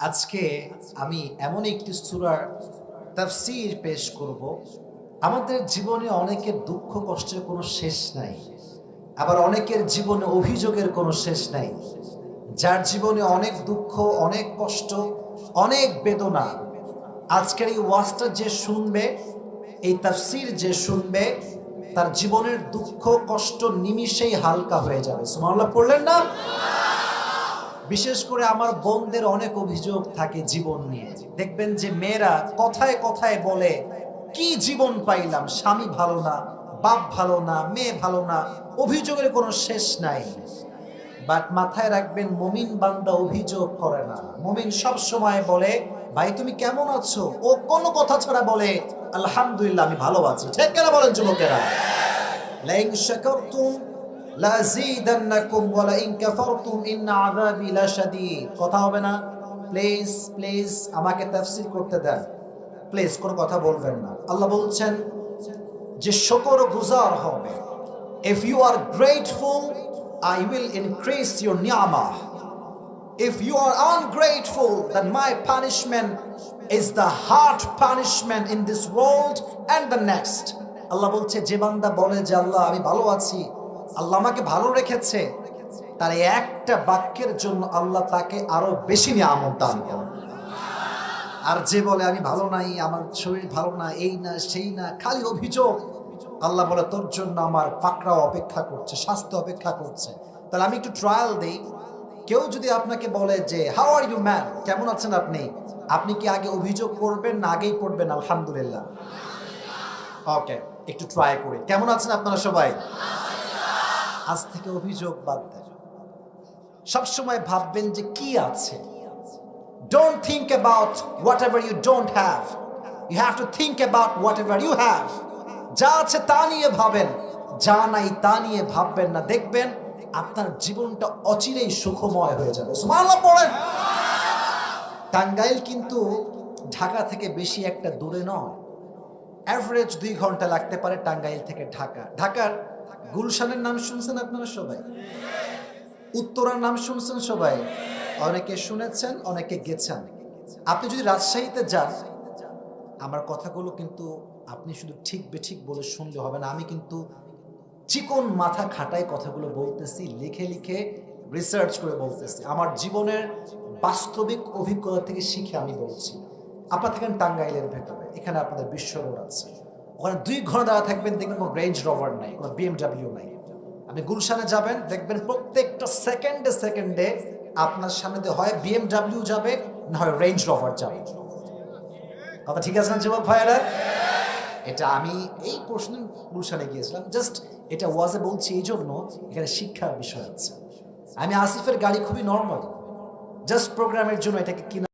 আজকে আমি এমন একটি সূরার তাফসির পেশ করব। আমাদের জীবনে অনেকের দুঃখ কষ্টের কোনো শেষ নাই, আবার অনেকের জীবনে অভিযোগের কোনো শেষ নাই। যার জীবনে অনেক দুঃখ, অনেক কষ্ট, অনেক বেদনা, আজকের এই ওয়াজটা যে শুনবে, এই তাফসির যে শুনবে, তার জীবনের দুঃখ, কষ্ট, নিমিষেই হালকা হয়ে যাবে। সুমাল্লাহ পড়লেন না? বিশেষ করে আমার বোনদের অনেক অভিযোগ থাকে জীবন নিয়ে। দেখবেন যে মেয়েরা কথায় কথায় বলে, কি জীবন পাইলাম? স্বামী ভালো না, বাপ ভালো না, মেয়ে ভালো না। অভিযোগের কোনো শেষ নাই। বাট মাথায় রাখবেন, মমিন বান্দা অভিযোগ করে না। মমিন সব সময় বলে, ভাই, তুমি কেমন আছো? ও কোনো কথা ছাড়া বলে, আলহামদুলিল্লাহ, আমি ভালো আছি। ঠিক কেন বলেন যুবকেরা? লাইন শাকারতুম লাযীদান্নাকুম ওয়া লাইন কাফারতুম কথা হবে না? প্লিজ প্লিজ আমাকে তাফসীর দেন। প্লিজ কোনো কথা বলবেন না। আল্লাহ বলছেন যে শকর গুজার হবে if you are grateful I will increase নিয়ামাহ If you are ungrateful, then my punishment is the hard punishment in this world and the next. Allah বলছে যে বান্দা বলে যে আল্লাহ আমি ভালো আছি আল্লাহ আমাকে ভালো রেখেছে, তার একটা বাক্যের জন্য আল্লাহ তাকে আরও বেশি নিয়ামত দান করেন। আর যে বলে, আমি ভালো নাই, আমার শরীর ভালো না, এই না, সেই না, খালি অভিযোগ। আল্লাহ বলে, তোর জন্য আমার পাকড়াও অপেক্ষা করছে স্বাস্থ্য অপেক্ষা করছে। তাহলে আমি একটু ট্রায়াল দেই। কেউ যদি আপনাকে বলে যে হাউ আর ইউ ম্যান কেমন আছেন আপনি? আপনি কি আগে অভিযোগ করবেন না আগেই পড়বেন? আলহামদুলিল্লাহ। ওকে একটু ট্রাই করি। কেমন আছেন আপনারা সবাই? আজ থেকে অভিযোগ বাদ দেন। সবসময় ভাববেন যে কি আছে। Don't think about whatever you don't have you have to think about whatever you have যা আছে তা নিয়ে ভাবেন। যা নাই তা নিয়ে ভাববেন না। দেখবেন আপনার জীবনটা অচিরেই সুখময় হয়ে যাবে। পড়েন টাঙ্গাইল কিন্তু ঢাকা থেকে বেশি একটা দূরে নয়। অ্যাভারেজ দুই ঘণ্টা লাগতে পারে টাঙ্গাইল থেকে ঢাকা। ঢাকার গুলশানের নাম শুনছেন আপনারা সবাই? উত্তরার নাম শুনছেন সবাই? অনেকে শুনেছেন, অনেকে গেছেন। আপনি যদি রাজশাহীতে যান, আমার কথাগুলো কিন্তু আপনি শুধু ঠিক বেঠিক বলে শুনলে হবে না, আমি কিন্তু চিকন মাথা খাটায় কথাগুলো বলতেছি, লিখে লিখে রিসার্চ করে বলতেছি। আমার জীবনের বাস্তবিক অভিজ্ঞতা থেকে শিখে আমি বলছি। আপনার থাকেন টাঙ্গাইলের ভেতরে, এখানে আপনাদের বিশ্ব রোড আছে। ওখানে দুই ঘণ্টা দাঁড়া থাকবেন, দেখবেন কোনো রেঞ্জ রভার নাই, কোনো বিএমডাব্লিউ নাই। আপনি গুলশানে যাবেন, দেখবেন প্রত্যেকটা সেকেন্ডে সেকেন্ডে আপনার সামনে হয় বিএমডাব্লিউ যাবে, না হয় রেঞ্জ রভার যাবে। কথা ঠিক আছে না যুবক ভাইয়েরা? এটা আমি এই প্রশ্ন গুলশানে গিয়েছিলাম জাস্ট এটা ওয়াজে বলছি এই জন্য এখানে শিক্ষার বিষয় আছে। আমি আসিফের গাড়ি খুবই নর্মাল জাস্ট প্রোগ্রামের জন্য এটাকে কিনা